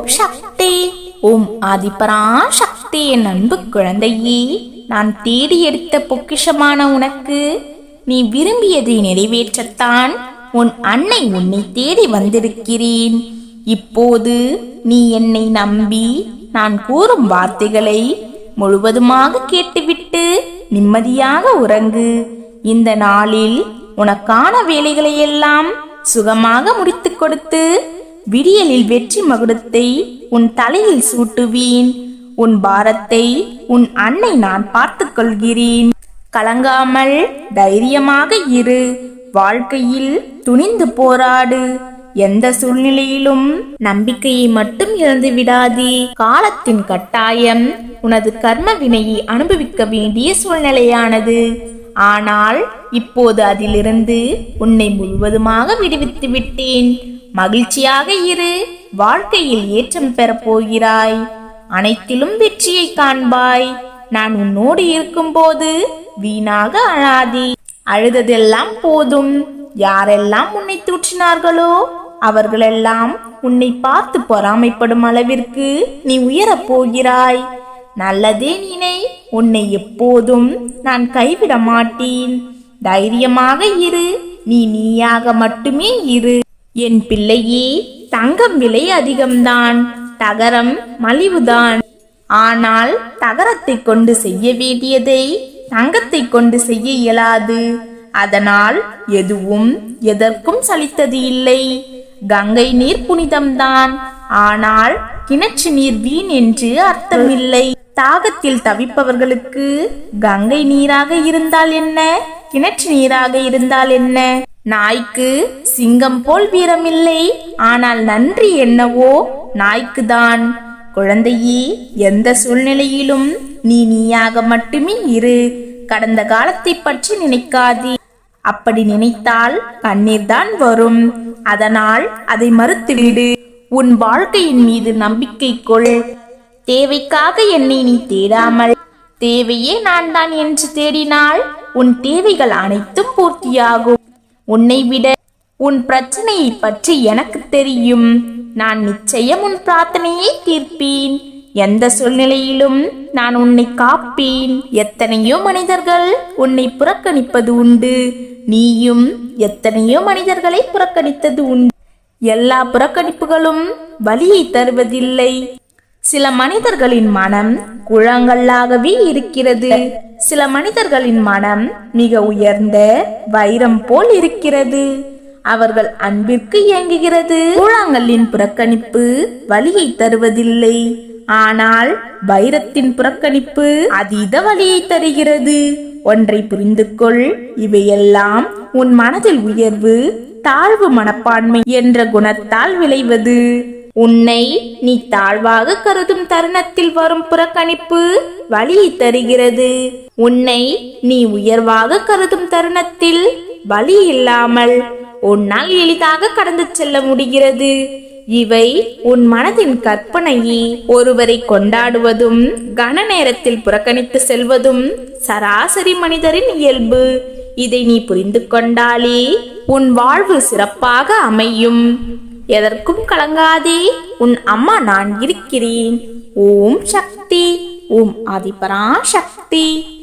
ஓம் சக்தி ஓம் ஆதிபரா சக்தி என் அன்பு குழந்தையே நான் தேடி எடுத்த பொக்கிஷமான உனக்கு நீ விரும்பியதை நிறைவேற்றத்தான் உன் அன்னை உன்னை தேடி வந்திருக்கிறேன். இப்போது நீ என்னை நம்பி நான் கூறும் வார்த்தைகளை முழுவதுமாக கேட்டுவிட்டு நிம்மதியாக உறங்கு. இந்த நாளில் உனக்கான வேலைகளை எல்லாம் சுகமாக முடித்துக் கொடுத்து விடியலில் வெற்றி மகுடத்தை உன் தலையில் சூட்டுவேன். உன் பாரத்தை உன் அன்னை நான் பார்த்துக் கொள்கிறேன். கலங்காமல் தைரியமாக இரு. வாழ்க்கையில் துணிந்து போராடு. எந்த சூழ்நிலையிலும் நம்பிக்கையை மட்டும் இழந்து விடாதே. காலத்தின் கட்டாயம் உனது கர்ம வினையை அனுபவிக்க வேண்டிய சூழ்நிலையானது. ஆனால் இப்போது அதிலிருந்து உன்னை முழுவதுமாக விடுவித்து விட்டேன். மகிழ்ச்சியாக இரு. வாழ்க்கையில் ஏற்றம் பெறப் போகிறாய். அனைத்திலும் வெற்றியை காண்பாய். நான் உன்னோடு இருக்கும்போது வீணாக அழாதே. அழுததெல்லாம் போதும். யாரெல்லாம் உன்னை தூற்றினார்களோ அவர்களெல்லாம் உன்னை பார்த்து பொறாமைப்படும் அளவிற்கு நீ உயரப் போகிறாய். நல்லதே நினை. உன்னை எப்போதும் நான் கைவிட மாட்டேன். தைரியமாக இரு. நீ நீயாக மட்டுமே இரு. என் பிள்ளையே தங்கம் விலை அதிகம்தான் தகரம் மலிவுதான். ஆனால் தகரத்தை கொண்டு செய்ய வேண்டியதை தங்கத்தை கொண்டு செய்ய இயலாது. அதனால் எதுவும் எதற்கும் சலித்தது இல்லை. கங்கை நீர் புனிதம்தான். ஆனால் கிணற்று நீர் வீண் என்று அர்த்தமில்லை. தாகத்தில் தவிப்பவர்களுக்கு கங்கை நீராக இருந்தால் என்ன? கிணற்று நீராக இருந்தால் என்ன? நாய்க்கு சிங்கம் போல் வீரமில்லை ஆனால் நன்றி என்னவோ நாய்க்குதான். குழந்தையே எந்த சூழ்நிலையிலும் நீ நீயாக மட்டுமே இரு. கடந்த காலத்தை பற்றி நினைக்காதே. அப்படி நினைத்தால் கண்ணீர் தான் வரும். அதனால் அதை மறுத்துவிடு. உன் வாழ்க்கையின் மீது நம்பிக்கை கொள். தேவைக்காக என்னை நீ தேடாமல். தேவையே நான் தான் என்று தேடினால் உன் தேவைகள் அனைத்தும் பூர்த்தியாகும். உன்னை விட உன் பிரச்சனையை பற்றி எனக்கு தெரியும். நான் நிச்சயம் உன் பிரார்த்தனையை தீர்ப்பேன். எந்த சூழ்நிலையிலும் நான் உன்னை காப்பேன். எத்தனையோ மனிதர்கள் உன்னை புறக்கணிப்பது உண்டு. நீயும் எத்தனையோ மனிதர்களை புறக்கணித்தது உண்டு. எல்லா புறக்கணிப்புகளும் வலியை தருவதில்லை. சில மனிதர்களின் மனம் குழங்கல்லாகவே இருக்கிறது. சில மனிதர்களின் மனம் மிக உயர்ந்த வைரம் போல் இருக்கிறது. அவர்கள் அன்பிற்கு இயங்குகிறது. கூழாங்கல்லின் புறக்கணிப்பு வலியை தருவதில்லை. ஆனால் வைரத்தின் புறக்கணிப்பு அதீத வலியை தருகிறது. ஒன்றை புரிந்து கொள் இவையெல்லாம் உன் மனதில் உயர்வு தாழ்வு மனப்பான்மை என்ற குணத்தால் விளைவது. உன்னை நீ தாழ்வாக கருதும் தருணத்தில் வரும் புறக்கணிப்பு வழியை தருகிறது. உன்னை நீ உயர்வாக கருதும் தருணத்தில் வழி இல்லாமல் உன்னால் எளிதாக கடந்து செல்ல முடிகிறது. இவை உன் மனதின் கற்பனையே ஒருவரை கொண்டாடுவதும் கன நேரத்தில் புறக்கணித்து செல்வதும் சராசரி மனிதரின் இயல்பு. இதை நீ புரிந்து கொண்டாலே உன் வாழ்வு சிறப்பாக அமையும். எதற்கும் கலங்காதே. உன் அம்மா நான் இருக்கிறேன். ஓம் சக்தி. ஓம் ஆதிபரா சக்தி